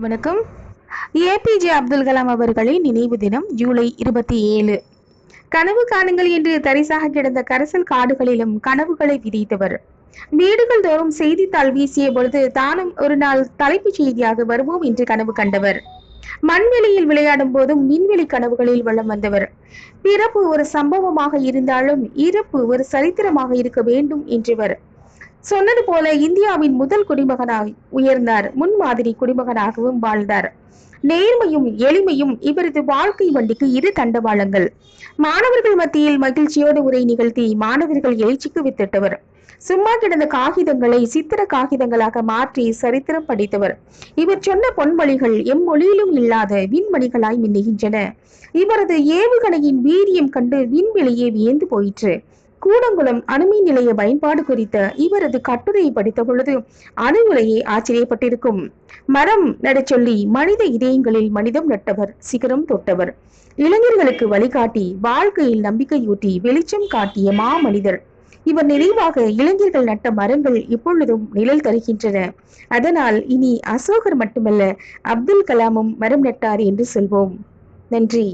வணக்கம். ஏபிஜே அப்துல் கலாம் அவர்களின் நினைவு தினம் ஜூலை இருபத்தி ஏழு. கனவு காணுங்கள் என்று தரிசாக கிடந்த கரசல் காடுகளிலும் கனவுகளை விதைத்தவர். வீடுகள் தோறும் செய்தித்தாள் வீசிய பொழுது தானும் ஒரு நாள் தலைப்புச் செய்தியாக வருவோம் என்று கனவு கண்டவர். மண்வெளியில் விளையாடும் போதும் விண்வெளி கனவுகளில் வளம் வந்தவர். பிறப்பு ஒரு சம்பவமாக இருந்தாலும் இறப்பு ஒரு சரித்திரமாக இருக்க வேண்டும் என்றவர். சொன்னது போல இந்தியாவின் முதல் குடிமகனாக உயர்ந்தார். முன்மாதிரி குடிமகனாகவும் வாழ்ந்தார். நேர்மையும் எளிமையும் இவரது வாழ்க்கை வண்டிக்கு இரு தண்டவாளங்கள். மாணவர்கள் மத்தியில் மகிழ்ச்சியோடு உரை நிகழ்த்தி மாணவர்கள் எழுச்சிக்கு வித்திட்டவர். சும்மா கிடந்த காகிதங்களை சித்திர காகிதங்களாக மாற்றி சரித்திரம் படித்தவர். இவர் சொன்ன பொன்மொழிகள் எம்மொழியிலும் இல்லாத விண்மணிகளாய் மின்னுகின்றன. இவரது ஏவுகணையின் வீரியம் கண்டு விண்வெளியே வியந்து போயிற்று. கூடங்குளம் அணுமின் நிலைய பயன்பாடு குறித்த இவரது கட்டுரையை படித்த பொழுது அணு உலையே ஆச்சரியப்பட்டிருக்கும். மரம் நடச்சொல்லி மனித இதயங்களில் மனிதம் நட்டவர் சிகரம் தொட்டவர். இளைஞர்களுக்கு வழிகாட்டி வாழ்க்கையில் நம்பிக்கையூட்டி வெளிச்சம் காட்டிய மாமனிதர். இவர் நினைவாக இளைஞர்கள் நட்ட மரங்கள் இப்பொழுதும் நிழல் தருகின்றன. அதனால் இனி அசோகர் மட்டுமல்ல அப்துல் கலாமும் மரம் நட்டார் என்று சொல்வோம். நன்றி.